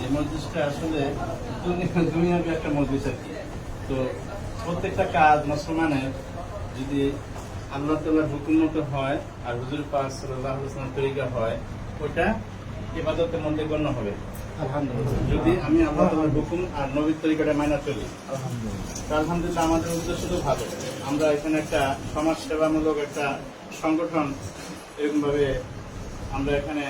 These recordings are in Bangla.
এই মসজিদটা আসলে দুনিয়া- দুনিয়াবি একটা মসজিদ আর কি। তো প্রত্যেকটা কাজ মুসলমানের যদি আল্লাহ তাল্লাহ হুকুম মতো হয় আর হুজুর পাক সাল্লাহ ইসলাম তরিকা হয় ওটা ইবাদতের মধ্যে গণ্য হবে। আলহামদুলিল্লাহ। যদি আমি আল্লাহ তাল্লাহ হুকুম আর নবীর তরিকাটা মাইনা চলি আলহামদুলিল্লাহ। আলহামদুলিল্লাহ আমাদের উদ্দেশ্য তো ভালো। আমরা এখানে একটা সমাজ সেবামূলক একটা সংগঠন এরকমভাবে আমরা এখানে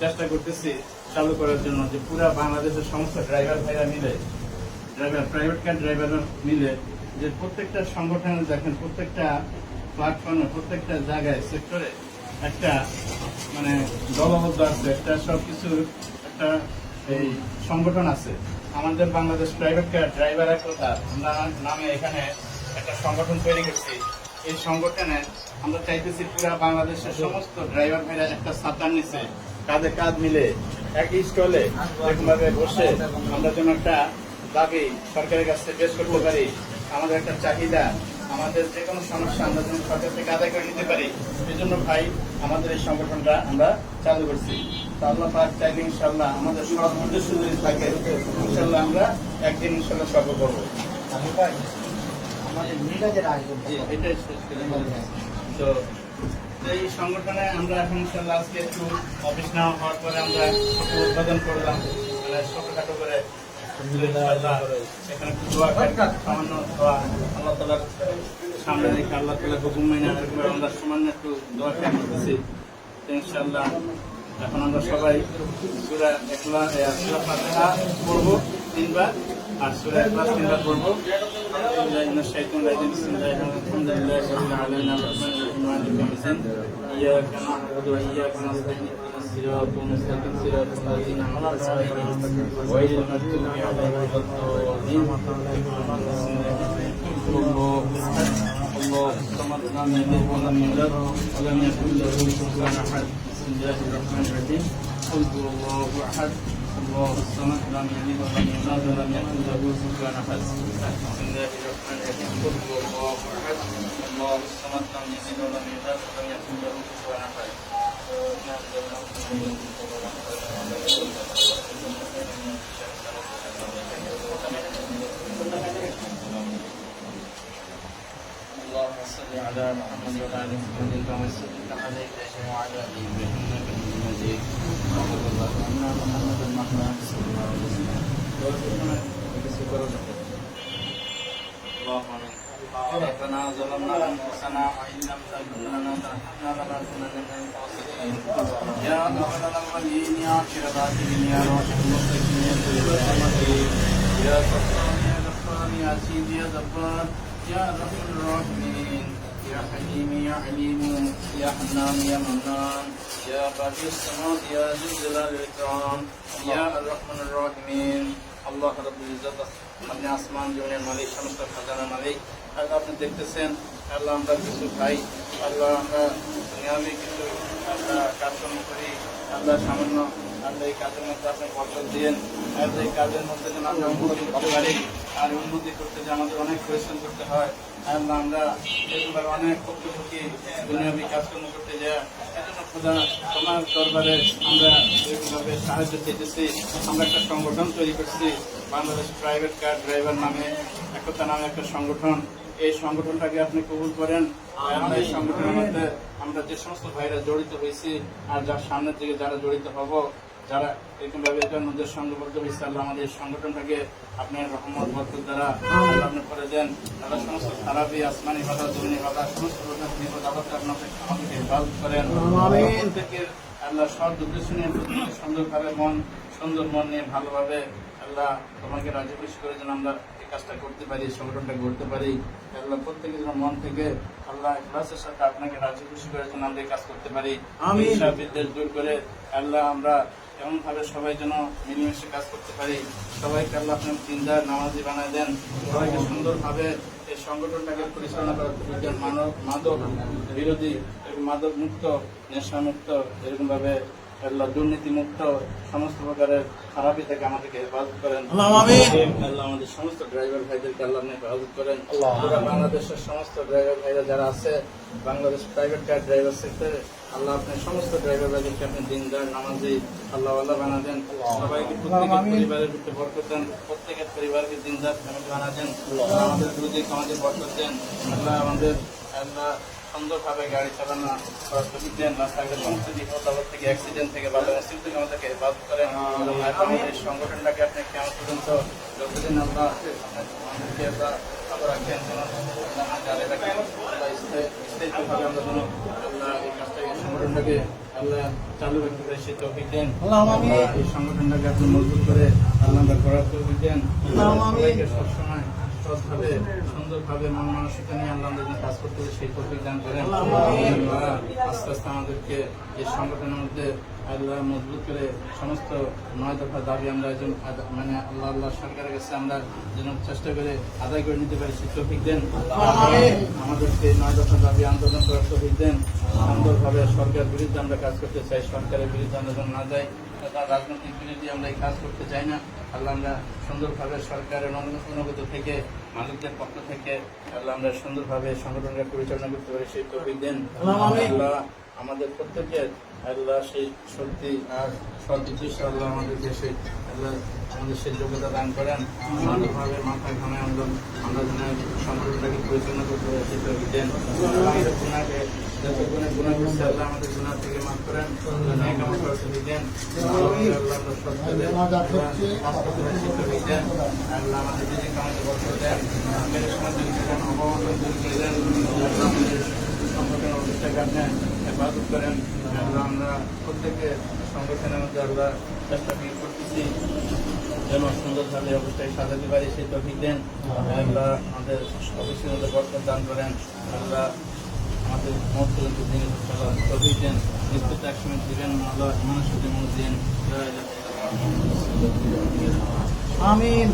চেষ্টা করতেছি। চালু করার জন্য যে পুরা বাংলাদেশের সমস্ত ড্রাইভার ভাইরা মিলে ড্রাইভার প্রাইভেট কার ড্রাইভার মিলে যে প্রত্যেকটা সংগঠনে দেখেন, প্রত্যেকটা প্ল্যাটফর্মে প্রত্যেকটা জায়গায় সেক্টরে একটা মানে দলবদ্ধ আছে, একটা সবকিছুর একটা এই সংগঠন আছে। আমাদের বাংলাদেশ প্রাইভেট কার ড্রাইভার একতা, আমরা নামে এখানে একটা সংগঠন তৈরি করছি। এই সংগঠনে আমরা চাইতেছি পুরা বাংলাদেশের সমস্ত ড্রাইভার ভাইরা একটা ছাতার নিচে কাঁধে কাঁধ মিলে একই স্টলে এরকমভাবে বসে আমরা যেন একটা দাবি সরকারের কাছে পেশ করতে পারি, আমাদের একটা চাহিদা, আমাদের যে কোনো সমস্যা আমরা যেন সরকার থেকে আদায় করে নিতে পারি, এই জন্য ভাই আমাদের এই সংগঠনটা আমরা চালু করছি। আল্লাহ পাক চাইলে ইনশাল্লাহ আমাদের সব উদ্দেশ্য যদি থাকে ইনশাল্লাহ আমরা একদিন ইনশাল্লাহ সফল করব তো এই সংগঠনে আমরা এখন আজকে একটু অফিস না হওয়ার পরে আমরা উদ্বোধন করলাম। মানে ছোটখাটো করে সামান্য দোয়া আল্লাহ সামনে রেখে আল্লাহ তালা হুকুম মাইনা আমরা সামান্য একটু দোয়া খেয়ে করতেছি ইনশাল্লাহ এখন আমরা সবাই সুরা একলা পড়ব তিনবার আর সুরে একবার তিনবার পড়ব। بالله من الشيطان الرجيم. بسم الله الحمد لله رب العالمين. الرحمن الرحيم مالك يوم الدين إياك نعبد وإياك نستعين. اهدنا الصراط المستقيم صراط الذين أنعمت عليهم. غير المغضوب عليهم ولا الضالين. الله أحد الله الصمد لم يلد ولم يولد ولم يكن له كفوا أحد. بسم الله الرحمن الرحيم. قل هو الله أحد. الله الصمد لم يلد ولم يولد ولم يكن له كفوا أحد. بسم الله الرحمن الرحيم قل هو الله أحد الله الصمد لم يلد ولم يولد ولم يكن له كفوا أحد اللهم صل على محمد وعلى آل محمد كما صليت على إبراهيم وعلى آل إبراهيم إنك حميد مجيد. وصلى الله على محمد المحمد صلى الله عليه وسلم. اللهم آمين. ربنا ظلمنا أنفسنا وإن لم تغفر لنا وترحمنا لنكونن من الخاسرين. يا اول الاولين يا اخر الاخرين يا راحم المسلمين يا الرحمة يا غفار يا عزيز يا جبار يا ارحم الراحمين يا حليم يا عليم يا حنان يا منان يا بادي السماوات يا ذي الجلال والاكرام يا الرحمن الراحمين আল্লাহ রব্বুল ইজ্জত আপনি আসমান জীবনের মালিক সমস্ত খাজানার মালিক আল্লাহ আপনি দেখতেছেন আল্লাহ আমরা কিছু খাই আল্লাহ আমরা নিয়মিত কিছু আমরা কাজকর্ম করি আল্লাহ সামান্য এই কাজের মধ্যে দিয়েন। এই কাজের মধ্যে যেন উন্নতি করতে পারি, আর উন্নতি করতে আমাদের অনেক করতে হয় আমরা কাজকর্ম করতে আমরা সাহায্য আমরা একটা সংগঠন তৈরি প্রাইভেট কার ড্রাইভার নামে নামে একটা সংগঠন। এই সংগঠনটাকে আপনি কবুল করেন আমরা এই সংগঠনের মধ্যে আমরা যে সমস্ত ভাইরা জড়িত হয়েছি, আর যার সামনের দিকে যারা জড়িত হব যারা এরকম ভাবে এটার মধ্যে সংঘবদ্ধ হয়েছে আল্লাহ আমাদের সংগঠনটাকে আপনার রহমত বরকত দ্বারা আপনি করে দেন তারা সমস্ত খারাপই আসমানি বাধা জমিনি বাধা সমস্ত আপদকে আপনাকে আমাদেরকে হেফাজত করেন। প্রত্যেকের আল্লাহ সব শুনে প্রত্যেকে সুন্দরভাবে মন সুন্দর মন নিয়ে ভালোভাবে আল্লাহ তোমাকে রাজি খুশি করে যেন আমরা এই কাজটা করতে পারি সংগঠনটা করতে পারি। আল্লাহ প্রত্যেকে যেন মন থেকে আল্লাহ ক্লাসের সাথে আপনাকে রাজি খুশি করে যেন আমরা এই কাজ করতে পারি। বিদ্বেষ দূর করে আল্লাহ আমরা এমন ভাবে সবাই যেন মিলেমিশে কাজ করতে পারি, সবাইকে আল্লাহ আপনার দিনদার নামাজি বানায় দেন, সবাইকে সুন্দরভাবে এই সংগঠনটাকে পরিচালনা করার প্রয়োজন মানব, মাদক বিরোধী মাদক মুক্ত নেশা মুক্ত এরকম ভাবে আল্লাহ দুর্নীতি মুক্ত সমস্ত প্রকারের খারাপি থেকে আমাদেরকে হেফাজত করেন আল্লাহ আমাদের সমস্ত ড্রাইভার ভাইদেরকে আল্লাহ আপনি হেফাজত করেন। পুরো বাংলাদেশের সমস্ত ড্রাইভার ভাইরা যারা আছে বাংলাদেশ প্রাইভেট কার ড্রাইভার সেক্টরে আল্লাহ আপনি সমস্ত ড্রাইভার ভাইদেরকে আপনি দিনদার নামাজি আল্লাহ আল্লাহ বানা দেন সবাইকে প্রত্যেকের পরিবারের ভিতরে বরকত দেন প্রত্যেকের পরিবারকে দিনদার ফ্যামিলি বানা দেন আমাদের বিরোধী আমাদের বরকত দেন আল্লাহ আমাদের আল্লাহ সুন্দরভাবে গাড়ি চালানো দেন রাস্তাঘাটে সমস্ত বিপদ থেকে অ্যাক্সিডেন্ট থেকে বাধা মুসিবত থেকে আমাদেরকে করেন। আর আমাদের সংগঠনটাকে আপনি কেমন পর্যন্ত যতদিন আমাদেরকে রাখেন আমরা রাখেন স্থায়িত্বভাবে আমরা এই কাজটাকে সংগঠনটাকে আল্লাহ চালু রাখতে পারি সেই তৌফিক দেন। এই সংগঠনটাকে আপনি মজবুত করে আল্লাহ করার তৌফিক দেন। সবসময় সৎভাবে সুন্দরভাবে মন মানসিকতা নিয়ে আল্লাহ আমাদের কাজ করতে সেই তৌফিক দান করেন। আস্তে আস্তে আমাদেরকে এই সংগঠনের মধ্যে আল্লাহ মজবুত করে সমস্ত নয় দফা দাবি আমরা একজন মানে আল্লাহ আল্লাহ সরকারের কাছে আমরা যেন চেষ্টা করে আদায় করে নিতে পারি সেই তৌফিক দেন আমিন। আমাদেরকে এই নয় দফা দাবি আন্দোলন করার তৌফিক দেন সুন্দরভাবে সরকার বিরুদ্ধে আমরা কাজ করতে চাই, সরকারের বিরুদ্ধে যেন না যাই রাজনৈতিক বিরোধী আমরা এই কাজ করতে চাই না আল্লাহ আমরা সুন্দরভাবে সরকারের অনু- অনুগত থেকে মালিকদের পক্ষ থেকে আল্লাহ আমরা সুন্দরভাবে সংগঠনটা পরিচালনা করতে পারি সেই তো দেন। আল্লাহ আমাদের প্রত্যেকের আল্লাহ সেই শক্তি আর সদৃশ্য আল্লাহ আমাদের সেই আল্লাহ আমাদের যোগ্যতা দান করেন মাথায় ঘামে আমরা আমরা যেন সংগঠনটাকে পরিচালনা করতে পারি দেন। আমাদের গুণাকে থেকে মাফ করেন কাজ করার তৌফিক দেন। আল্লাহ আমরা সত্যি আমাদের বিজয় কামাতে দেন। আমাদের সমাজ আমাদের আপনি হেফাজত করেন আল্লাহ আমরা প্রত্যেকে সংগঠনের মধ্যে আল্লাহ চেষ্টা করতেছি যেন সুন্দরভাবে অবস্থায় সাজাতে পারি সেই দেন আল্লাহ আমাদের অবশ্যই মধ্যে বরকত দান করেন। আল্লাহ আমাদের মত দিন তফিক দেন। নিশ্চিত দিবেন আল্লাহ মানুষের জীবন দিন। আমিন